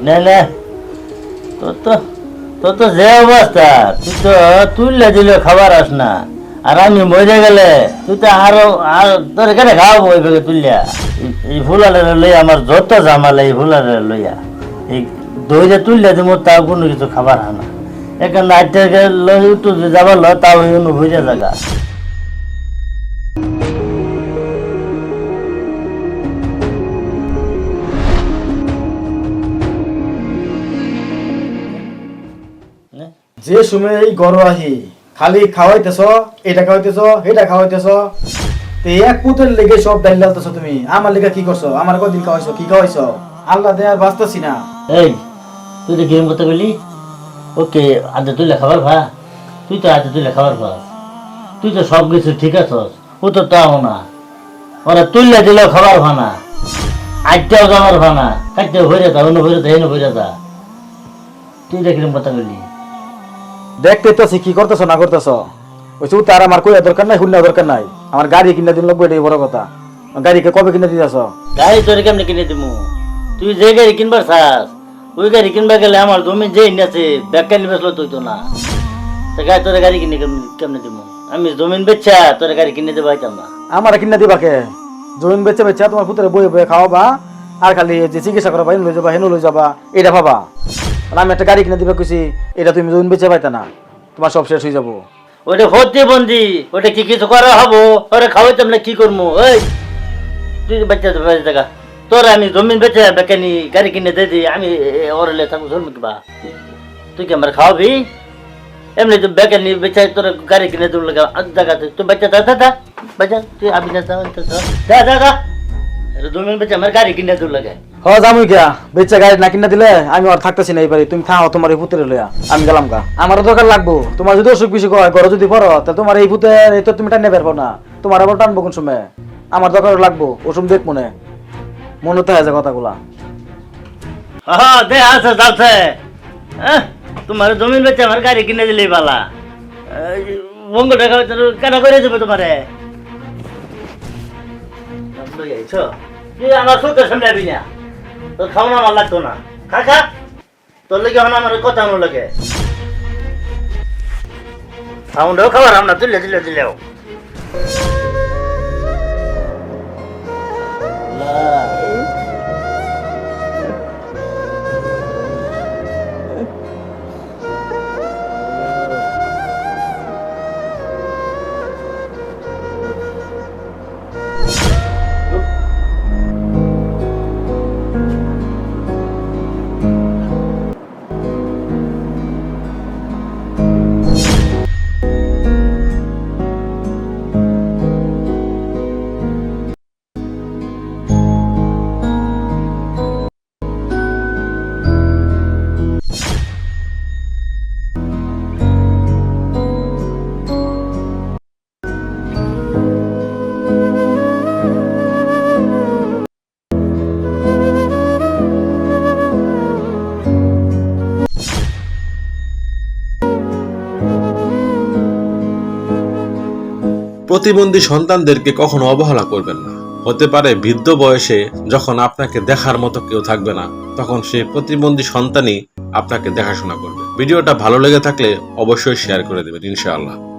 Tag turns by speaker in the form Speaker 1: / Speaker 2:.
Speaker 1: নে তোর তো তোর তো যে অবস্থা। তুই তো তুললে দিলে খাবার আস না। আর আমি মরে গেলে তুই তো আরও, আর তোর এখানে খাওয়াবো ওইভাবে তুললিয়া এই- ফুলারে লইয়া আমার যত জামালে এই ফুলারে লইয়া। এই দইরে তুললে দিব তাও কোনো কিছু খাবার হয় না। এখানে নাইটে লই উঠু যাবার ল তাও এনে ভুজে জায়গা।
Speaker 2: যে সময় এই গরু আহি খালি খাওয়াইতেছ, এটা খাওয়াইতেছ এটা খাওয়াইতেছ, তো এক পুতের লেগে সব ডাইল ডালতেছ তুমি। আমার লেগে কি করছ? আমার কদিন খাওয়াইছো, কি খাওয়াইছো? আল্লাহ দে আর বাঁচতেছি না।
Speaker 1: এই, তুই তো গেম করতে বলি ওকে, আদে তুই খাবার ভা তুই তো আদে তুই খাবার ভা তুই তো সব কিছু ঠিক আছস। ও তো তাও না। ওরা তুললে দিলেও খাবার ভানা আটটাও যাবার খা না। কাটতে ভরে তা অন্য ভরে তা এনে ভরে তা তুই কিরম কথা বলি
Speaker 2: দেখতে তো কি করতেছ না করতেছ? ওই চুত আর আমার কইয়া দরকার নাই হুন্না দরকার নাই। আমার গাড়ি কিনে দিন লাগবে এটাই বড় কথা। গাড়িকে কবে কিনে দিতেছ?
Speaker 1: গাড়ি তোর কেমনে কিনে দিমু? তুই যে গাড়ি কিনবার চাস ওই গাড়ি কিনবার গেলে আমার জমি যে আছে বেসলো তুই তো না। তা গাড়ি তোর গাড়ি কিনে কেমনে- দিমু? আমি জমিন বেচা তোর গাড়ি কিনে দেবো আইতাম না।
Speaker 2: আমার কিনে দিবা কে? জমিন বেচে বেচে তোমার পুত্রে বয়ে বয়ে খাওয়াবা আর খালি যে চিকিৎসা করাবা হেন লই যাবা হেন লই যাবা এটা ভাবা। আমি একটা গাড়ি কিনে দিবা কইছি, এটা তুমি জমিন বেচে পাইতা না, তোমার সব শেষ হয়ে যাব।
Speaker 1: ওটা ভর্তি বন্দি ওটা কি কিছু করা হব? ওরা খাওয়াইতাম না কি করব ওই তুই বাচ্চা টাকা তোর আমি জমিন বেচে বেকানি গাড়ি কিনে দিয়ে দিই আমি ওর লে থাকব চলবো কিবা? তুই কি আমার খাওয়াবি? এমনি তো বেকানি বেচে তোর গাড়ি কিনে দেবো লাগা জায়গাতে তুই বাচ্চা দা দা বাচ্চা তুই আবি না যা যা যা। জমিন বেচে আমার গাড়ি কিনে দেবো লাগে।
Speaker 2: হ জামুই বেচা গাড়ি না কিনে দিলে আমি আর থাকতেছি না এবারে তুমি থাও তোমার এই পুত্রে লইয়া। আমি গেলাম গা। আমারও দরকার লাগবো। তোমার যদি অসুখ বিসুখ হয় ঘরে যদি পড়ো তা তোমার এই পুতের এই তো তুমি টানে পারব না। তোমার আবার টানবো কোন সময়? আমার দরকার লাগবো। ওসব দেখ মনে। মনে তো হয় যে কথাগুলা।
Speaker 1: হ্যাঁ দে আছে যাচ্ছে। তোমার জমিন বেচে আমার গাড়ি কিনে দিলে বালা। বঙ্গ টাকা কেন করে দেবে তোমারে? আমার চোখের সামনে আবি না। তোর খাওয়ানো আমার লাগতো না। খা খা। তোর লেগে হন আমার কথা মনে লাগে। খাওয়ানো খাবার আমরা তুলে তুলে দিলেও
Speaker 3: প্রতিবন্ধী সন্তানদেরকে কখনো অবহেলা করবেন না। হতে পারে বৃদ্ধ বয়সে যখন আপনাকে দেখার মতো কেউ থাকবে না, তখন সে প্রতিবন্ধী সন্তানই আপনাকে দেখাশোনা করবে। ভিডিওটা ভালো লেগে থাকলে অবশ্যই শেয়ার করে দেবেন, ইনশাআল্লাহ।